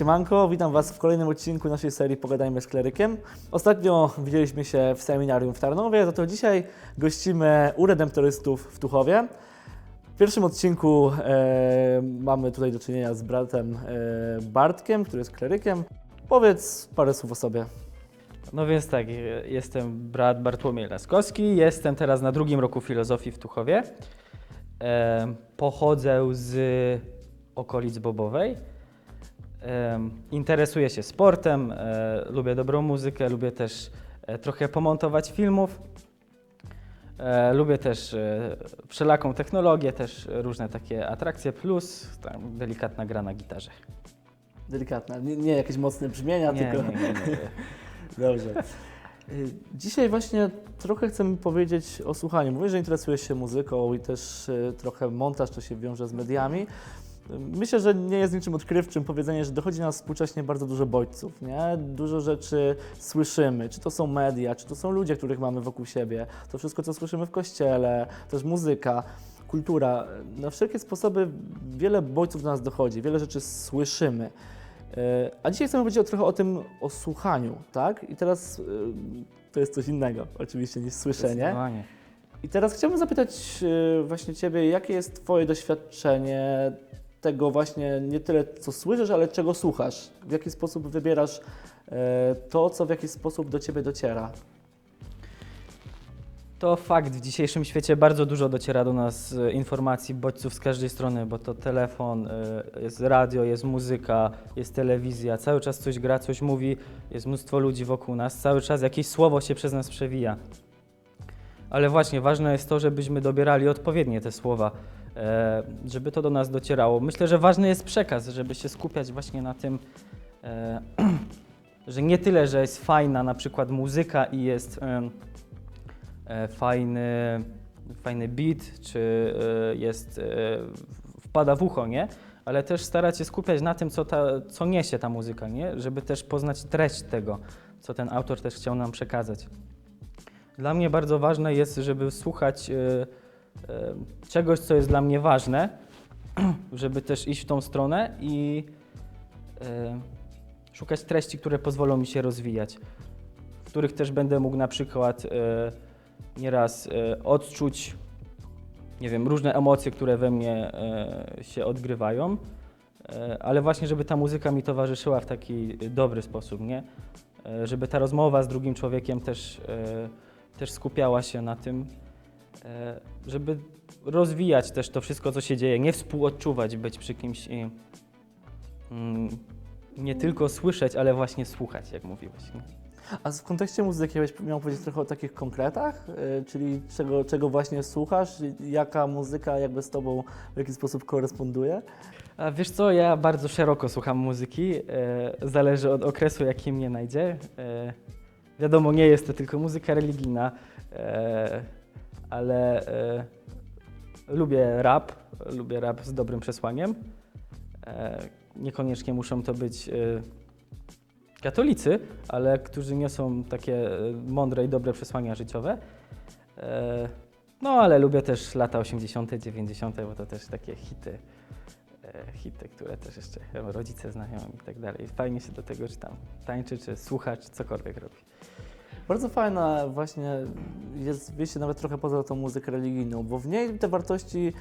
Siemanko, witam Was w kolejnym odcinku naszej serii Pogadajmy z Klerykiem. Ostatnio widzieliśmy się w seminarium w Tarnowie, za to dzisiaj gościmy u redemptorystów w Tuchowie. W pierwszym odcinku e, mamy tutaj do czynienia z bratem e, Bartkiem, który jest klerykiem. Powiedz parę słów o sobie. No więc tak, e, jestem brat Bartłomiej Laskowski, jestem teraz na drugim roku filozofii w Tuchowie. E, pochodzę z okolic Bobowej. Interesuję się sportem, e, lubię dobrą muzykę, lubię też e, trochę pomontować filmów. E, lubię też wszelaką technologię, też różne takie atrakcje, plus tam delikatna gra na gitarze. Delikatna, nie, nie jakieś mocne brzmienia, Nie, tylko... nie, nie, nie. Dobrze. Dzisiaj właśnie trochę chcemy powiedzieć o słuchaniu. Mówię, że interesujesz się muzyką i też trochę montaż to się wiąże z mediami. Myślę, że nie jest niczym odkrywczym powiedzenie, że dochodzi nas współcześnie bardzo dużo bodźców, nie? Dużo rzeczy słyszymy, czy to są media, czy to są ludzie, których mamy wokół siebie, to wszystko, co słyszymy w kościele, też muzyka, kultura. Na wszelkie sposoby wiele bodźców do nas dochodzi, wiele rzeczy słyszymy. E, A dzisiaj chcemy powiedzieć trochę o tym, o słuchaniu, tak? I teraz y, to jest coś innego oczywiście niż słyszenie. I teraz chciałbym zapytać y, właśnie Ciebie, jakie jest Twoje doświadczenie tego właśnie nie tyle, co słyszysz, ale czego słuchasz? W jaki sposób wybierasz e, to, co w jakiś sposób do Ciebie dociera? To fakt, w dzisiejszym świecie bardzo dużo dociera do nas e, informacji, bodźców z każdej strony, bo to telefon, e, jest radio, jest muzyka, jest telewizja, cały czas coś gra, coś mówi, jest mnóstwo ludzi wokół nas, cały czas jakieś słowo się przez nas przewija. Ale właśnie ważne jest to, żebyśmy dobierali odpowiednie te słowa, żeby to do nas docierało. Myślę, że ważny jest przekaz, żeby się skupiać właśnie na tym, e, że nie tyle, że jest fajna na przykład muzyka i jest e, fajny, fajny beat, czy e, jest, e, wpada w ucho, nie? Ale też starać się skupiać na tym, co, ta, co niesie ta muzyka, nie? Żeby też poznać treść tego, co ten autor też chciał nam przekazać. Dla mnie bardzo ważne jest, żeby słuchać e, e, czegoś, co jest dla mnie ważne, żeby też iść w tą stronę i szukać treści, które pozwolą mi się rozwijać, w których też będę mógł na przykład e, nieraz e, odczuć, nie wiem, różne emocje, które we mnie e, się odgrywają, ale właśnie, żeby ta muzyka mi towarzyszyła w taki dobry sposób, nie? Żeby ta rozmowa z drugim człowiekiem też, też skupiała się na tym, żeby rozwijać też to wszystko, co się dzieje, nie współodczuwać, być przy kimś i mm, nie tylko słyszeć, ale właśnie słuchać, jak mówiłeś. A w kontekście muzyki jakbyś miał powiedzieć trochę o takich konkretach, e, czyli czego, czego właśnie słuchasz, jaka muzyka jakby z Tobą w jakiś sposób koresponduje? A wiesz co, ja bardzo szeroko słucham muzyki, e, zależy od okresu, jaki mnie najdzie. E, wiadomo, nie jest to tylko muzyka religijna, e, ale e, lubię rap, lubię rap z dobrym przesłaniem. E, niekoniecznie muszą to być e, katolicy, ale którzy niosą takie e, mądre i dobre przesłania życiowe. E, no, ale lubię też lata 80., 90., bo to też takie hity hity, które też jeszcze rodzice znają i tak dalej. Fajnie się do tego, czy tam tańczy, czy słucha, czy cokolwiek robi. Bardzo fajna właśnie jest wyjście nawet trochę poza tą muzykę religijną, bo w niej te wartości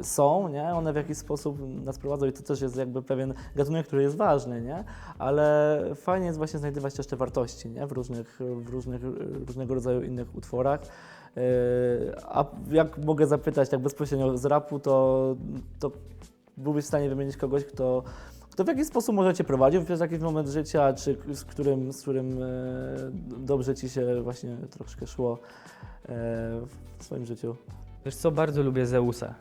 y, są, nie? One w jakiś sposób nas prowadzą i to też jest jakby pewien gatunek, który jest ważny, nie? Ale fajnie jest właśnie znajdywać też te wartości, nie? W różnych, w różnych, różnego rodzaju innych utworach. Y, A jak mogę zapytać tak bezpośrednio z rapu, to, to byłbyś w stanie wymienić kogoś, kto, kto w jakiś sposób może Cię prowadził w jakiś moment życia, czy z którym, z którym e, dobrze Ci się właśnie troszkę szło e, w swoim życiu? Wiesz co, bardzo lubię Zeusa.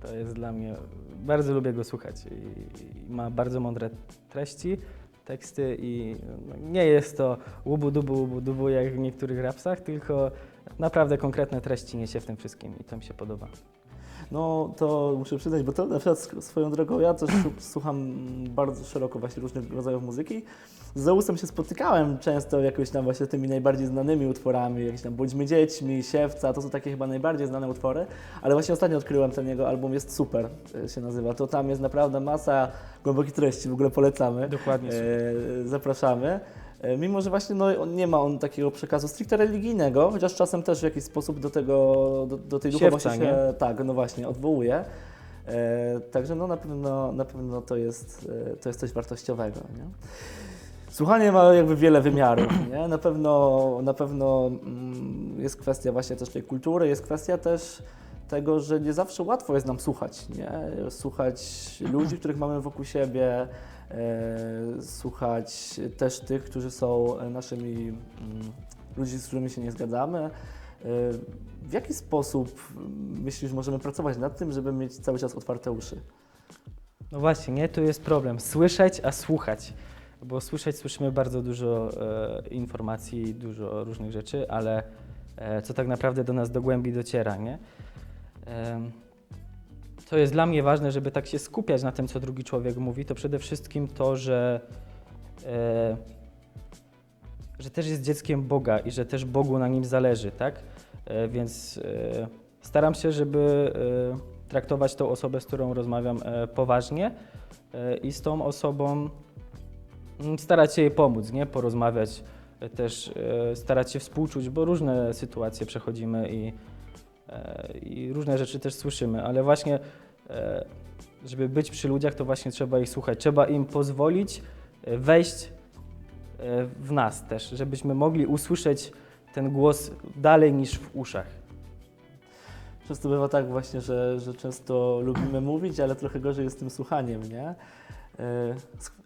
To jest dla mnie, bardzo lubię go słuchać i ma bardzo mądre treści, teksty i no, nie jest to łubu dubu, łubu dubu jak w niektórych rapsach, tylko naprawdę konkretne treści niesie w tym wszystkim i to mi się podoba. No to muszę przyznać, bo to na przykład swoją drogą ja też słucham bardzo szeroko właśnie różnych rodzajów muzyki. Z Zeusem się spotykałem często jakoś tam właśnie tymi najbardziej znanymi utworami, jakieś tam Bądźmy dziećmi, Siewca, to są takie chyba najbardziej znane utwory, ale właśnie ostatnio odkryłem ten jego album, jest super, e, się nazywa. To tam jest naprawdę masa głębokich treści, w ogóle polecamy. Dokładnie. E, zapraszamy. E, Mimo, że właśnie no, nie ma on takiego przekazu stricte religijnego, chociaż czasem też w jakiś sposób do tego, do, do tej duchowości się, nie? tak, no właśnie, odwołuje. E, także no na pewno, na pewno to, jest, e, to jest coś wartościowego. Nie? Słuchanie ma jakby wiele wymiarów, nie? Na pewno, na pewno mm, jest kwestia właśnie też tej kultury, jest kwestia też tego, że nie zawsze łatwo jest nam słuchać, nie? Słuchać ludzi, których mamy wokół siebie, słuchać też tych, którzy są naszymi mm, ludźmi, z którymi się nie zgadzamy. E, w jaki sposób mm, myślisz, możemy pracować nad tym, żeby mieć cały czas otwarte uszy? No właśnie, nie? Tu jest problem. Słyszeć, a słuchać. Bo słyszeć słyszymy bardzo dużo e, informacji, dużo różnych rzeczy, ale e, co tak naprawdę do nas do głębi dociera, nie? Em, to jest dla mnie ważne, żeby tak się skupiać na tym, co drugi człowiek mówi, to przede wszystkim to, że, e, że też jest dzieckiem Boga i że też Bogu na nim zależy, tak? E, więc e, staram się, żeby e, traktować tą osobę, z którą rozmawiam, e, poważnie e, i z tą osobą mm, starać się jej pomóc, nie? Porozmawiać, e, też e, starać się współczuć, bo różne sytuacje przechodzimy i, i różne rzeczy też słyszymy, ale właśnie e, żeby być przy ludziach, to właśnie trzeba ich słuchać. Trzeba im pozwolić e, wejść e, w nas też, żebyśmy mogli usłyszeć ten głos dalej niż w uszach. Często bywa tak właśnie, że, że często lubimy mówić, ale trochę gorzej jest tym słuchaniem, nie? E,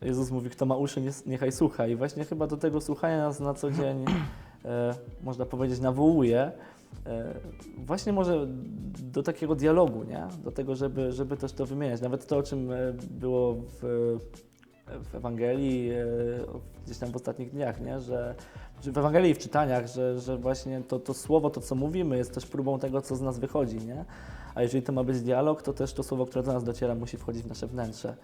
Jezus mówi, kto ma uszy, nie- niechaj słucha. I właśnie chyba do tego słuchania nas na co dzień, e, można powiedzieć, nawołuje. E, Właśnie może do takiego dialogu, nie? Do tego, żeby, żeby też to wymieniać. Nawet to, o czym e, było w, w Ewangelii e, gdzieś tam w ostatnich dniach, nie? Że, w Ewangelii i w czytaniach, że, że właśnie to, to słowo, to co mówimy, jest też próbą tego, co z nas wychodzi, nie? A jeżeli to ma być dialog, to też to słowo, które do nas dociera, musi wchodzić w nasze wnętrze.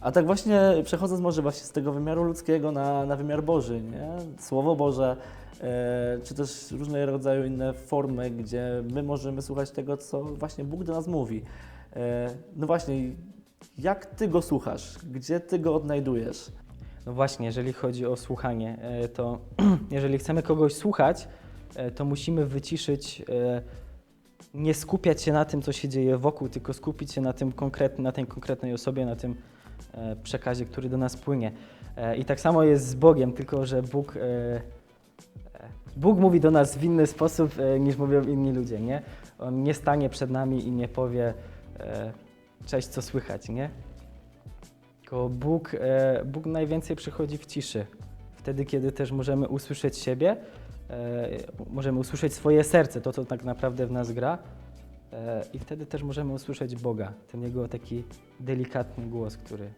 A tak właśnie przechodząc może właśnie z tego wymiaru ludzkiego na, na wymiar Boży, nie? Słowo Boże, czy też różnego rodzaju inne formy, gdzie my możemy słuchać tego, co właśnie Bóg do nas mówi. E, no właśnie, jak Ty Go słuchasz? Gdzie Ty Go odnajdujesz? No właśnie, jeżeli chodzi o słuchanie, e, to jeżeli chcemy kogoś słuchać, e, to musimy wyciszyć, e, nie skupiać się na tym, co się dzieje wokół, tylko skupić się na, tym konkretnym, na tej konkretnej osobie, na tym e, przekazie, który do nas płynie. E, I tak samo jest z Bogiem, tylko że Bóg, e, e, Bóg mówi do nas w inny sposób e, niż mówią inni ludzie, nie? On nie stanie przed nami i nie powie e, cześć, co słychać, nie? Tylko Bóg, e, Bóg najwięcej przychodzi w ciszy. Wtedy, kiedy też możemy usłyszeć siebie, możemy usłyszeć swoje serce, to, co tak naprawdę w nas gra. I wtedy też możemy usłyszeć Boga, ten Jego taki delikatny głos, który,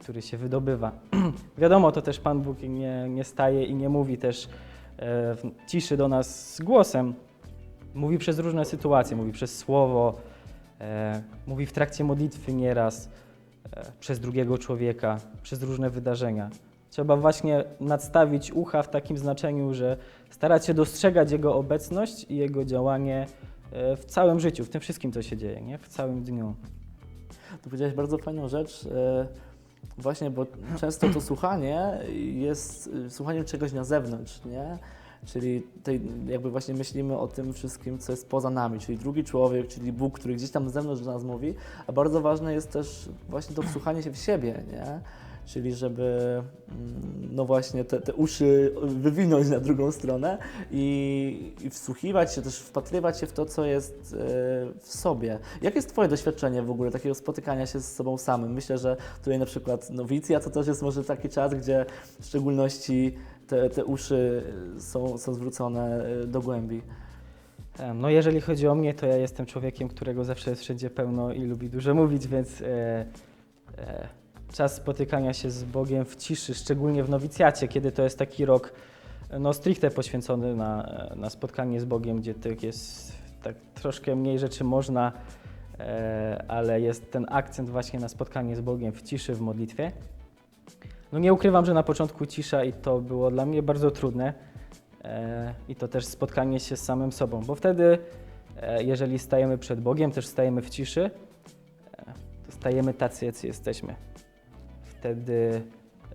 który się wydobywa. Wiadomo, to też Pan Bóg nie, nie staje i nie mówi też w ciszy do nas z głosem. Mówi przez różne sytuacje, mówi przez słowo, e, mówi w trakcie modlitwy nieraz e, przez drugiego człowieka, przez różne wydarzenia. Trzeba właśnie nadstawić ucha w takim znaczeniu, że starać się dostrzegać Jego obecność i Jego działanie e, w całym życiu, w tym wszystkim, co się dzieje, nie? w całym dniu. Tu powiedziałeś bardzo fajną rzecz, e, właśnie, bo często to słuchanie jest słuchaniem czegoś na zewnątrz, nie? Czyli tej, jakby właśnie myślimy o tym wszystkim, co jest poza nami, czyli drugi człowiek, czyli Bóg, który gdzieś tam zewnątrz do nas mówi, a bardzo ważne jest też właśnie to wsłuchanie się w siebie, nie? Czyli żeby, mm, no właśnie, te, te uszy wywinąć na drugą stronę i, i wsłuchiwać się, też wpatrywać się w to, co jest e, w sobie. Jakie jest Twoje doświadczenie w ogóle takiego spotykania się z sobą samym? Myślę, że tutaj na przykład nowicja to też jest może taki czas, gdzie w szczególności te, te uszy są, są zwrócone e, do głębi. No jeżeli chodzi o mnie, to ja jestem człowiekiem, którego zawsze jest wszędzie pełno i lubi dużo mówić, więc e, e, czas spotykania się z Bogiem w ciszy, szczególnie w nowicjacie, kiedy to jest taki rok no, stricte poświęcony na, na spotkanie z Bogiem, gdzie tak jest, tak troszkę mniej rzeczy można, e, ale jest ten akcent właśnie na spotkanie z Bogiem w ciszy, w modlitwie. No nie ukrywam, że na początku cisza i to było dla mnie bardzo trudne. E, I to też spotkanie się z samym sobą, bo wtedy, e, jeżeli stajemy przed Bogiem, też stajemy w ciszy, e, stajemy tacy, jacy jesteśmy. Wtedy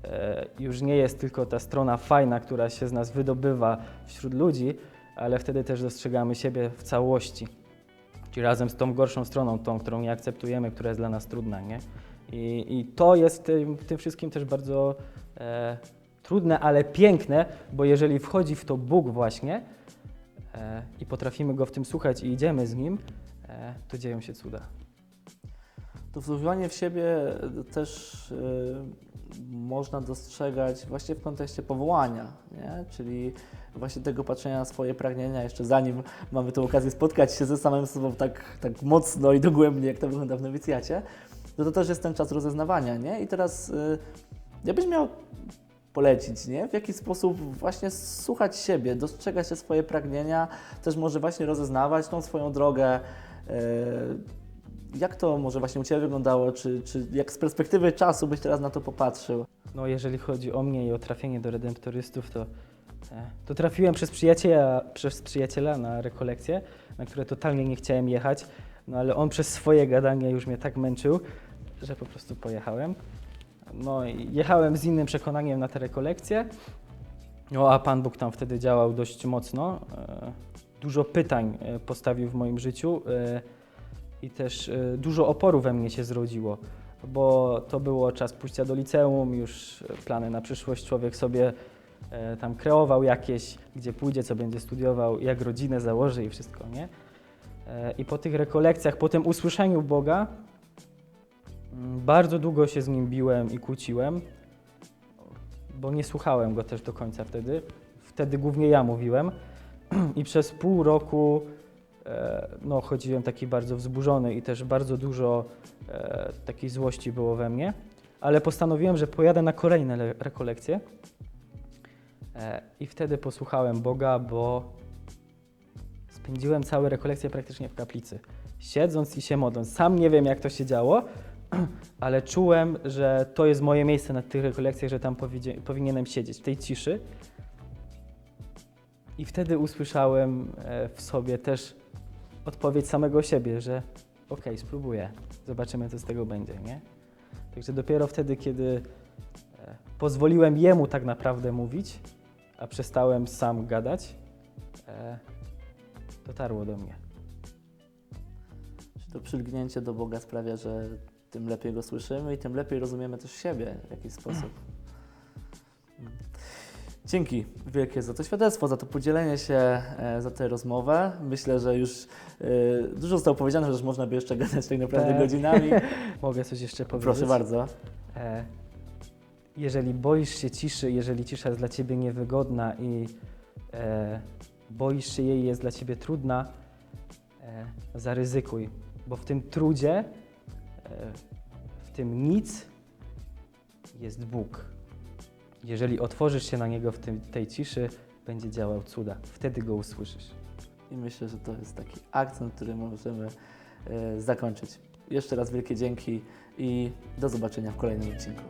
e, już nie jest tylko ta strona fajna, która się z nas wydobywa wśród ludzi, ale wtedy też dostrzegamy siebie w całości. Czyli razem z tą gorszą stroną, tą, którą nie akceptujemy, która jest dla nas trudna, nie? I, i to jest tym, tym wszystkim też bardzo e, trudne, ale piękne, bo jeżeli wchodzi w to Bóg właśnie e, i potrafimy Go w tym słuchać i idziemy z Nim, e, to dzieją się cuda. To wsłuchiwanie w siebie też y, można dostrzegać właśnie w kontekście powołania, nie? czyli właśnie tego patrzenia na swoje pragnienia, jeszcze zanim mamy tę okazję spotkać się ze samym sobą tak, tak mocno i dogłębnie, jak to wygląda w nowicjacie, to to też jest ten czas rozeznawania. Nie? I teraz y, ja byś miał polecić, nie? w jaki sposób właśnie słuchać siebie, dostrzegać te swoje pragnienia, też może właśnie rozeznawać tą swoją drogę, y, jak to może właśnie u Ciebie wyglądało? Czy, czy jak z perspektywy czasu byś teraz na to popatrzył? No, jeżeli chodzi o mnie i o trafienie do redemptorystów, to, e, to trafiłem przez przyjaciela, przez przyjaciela na rekolekcje, na które totalnie nie chciałem jechać, no ale on przez swoje gadanie już mnie tak męczył, że po prostu pojechałem. No i jechałem z innym przekonaniem na te rekolekcje, no a Pan Bóg tam wtedy działał dość mocno. E, Dużo pytań e, postawił w moim życiu i też e, dużo oporu we mnie się zrodziło bo to było czas pójścia do liceum, już plany na przyszłość człowiek sobie e, tam kreował jakieś, gdzie pójdzie, co będzie studiował, jak rodzinę założy i wszystko, nie? E, I po tych rekolekcjach, po tym usłyszeniu Boga, mm, bardzo długo się z Nim biłem i kłóciłem, bo nie słuchałem Go też do końca wtedy. Wtedy głównie ja mówiłem i przez pół roku no, chodziłem taki bardzo wzburzony i też bardzo dużo e, takiej złości było we mnie, ale postanowiłem, że pojadę na kolejne le- rekolekcje e, i wtedy posłuchałem Boga, bo spędziłem całe rekolekcje praktycznie w kaplicy, siedząc i się modląc. Sam nie wiem, jak to się działo, ale czułem, że to jest moje miejsce na tych rekolekcjach, że tam powinienem siedzieć, w tej ciszy. I wtedy usłyszałem e, w sobie też odpowiedź samego siebie, że okej, spróbuję, zobaczymy, co z tego będzie, nie? Także dopiero wtedy, kiedy e, pozwoliłem jemu tak naprawdę mówić, a przestałem sam gadać, e, dotarło do mnie. Czy to przylgnięcie do Boga sprawia, że tym lepiej Go słyszymy i tym lepiej rozumiemy też siebie w jakiś sposób? Dzięki wielkie za to świadectwo, za to podzielenie się, e, za tę rozmowę. Myślę, że już e, dużo zostało powiedziane, że już można by jeszcze gadać tak naprawdę Tak. godzinami. Mogę coś jeszcze powiedzieć? Proszę bardzo. E, jeżeli boisz się ciszy, jeżeli cisza jest dla ciebie niewygodna i boisz się jej, jest dla ciebie trudna, zaryzykuj, bo w tym trudzie, w tym nic jest Bóg. Jeżeli otworzysz się na Niego w tej ciszy, będzie działał cuda. Wtedy Go usłyszysz. I myślę, że to jest taki akcent, który możemy e, zakończyć. Jeszcze raz wielkie dzięki i do zobaczenia w kolejnym odcinku.